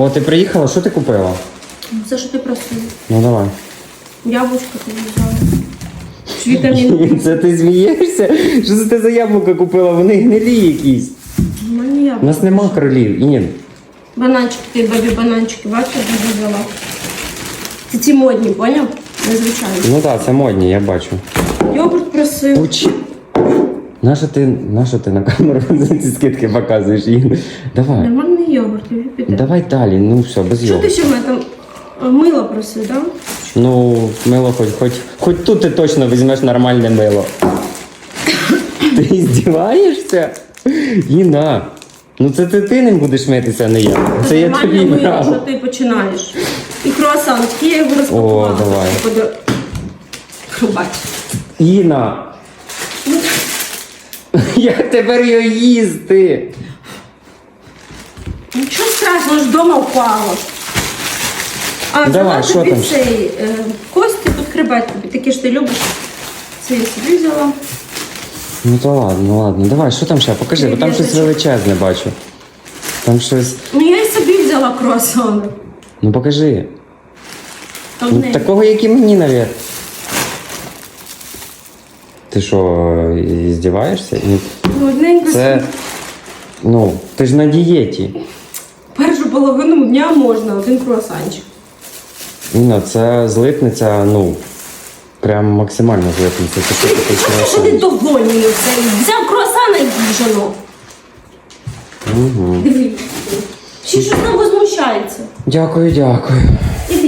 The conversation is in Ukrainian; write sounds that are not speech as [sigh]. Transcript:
О, ти приїхала, що ти купила? Все, що ти просив. Ну давай. Яблучко тобі взяла. Вітамін. [laughs] Це ти змієшся? Що це ти за яблука купила? Вони гнилі якісь. У мене У яблуко. нас нема кролів. Ні. Бананчики, ти бабі бананчики, бачиш, я взяла. Це ці модні, поняв? Незвичайно. Ну так, це модні, я бачу. Йогурт просив. Уч. Нащо ти, нащо ти на камеру [laughs] ці скидки показуєш? Їм? Давай. Нормальний йогурт, тобі піде. Давай далі, ну все, без Що його. ти ще в мене там а, мило просив. Да? Ну, мило хоч, хоч, хоч тут ти точно візьмеш нормальне мило. Ти здіваєшся? Іна. Ну це ти, ти ним будеш митися, а не я. Це я тобі мило, що брав. ти починаєш. І круасан, я його розпакувала. О, давай. Поди- Пробач. Іна. Як тепер його їсти? Нічого страшного, ж вдома впало. А, Давай, взяла тобі там? цей е, кості тут хребет тобі, такі ж ти любиш. Це я собі взяла. Ну то ладно, ну ладно. Давай, що там ще? Покажи, бо там щось величезне бачу. Там щось. Ну я і собі взяла круасани. Ну покажи. Ну, Одне. такого, як і мені, навіть. Ти що, здіваєшся? Ні. Ну, Одненько Це. Ну, ти ж на дієті. першу половину дня можна, один круасанчик. Інна, це злипниця, ну, прям максимально злипниця. Це що таке Що ти довольний цей? Взяв круасана і їжано. Угу. Диви. Ще щось там возмущається. Дякую, дякую. Іди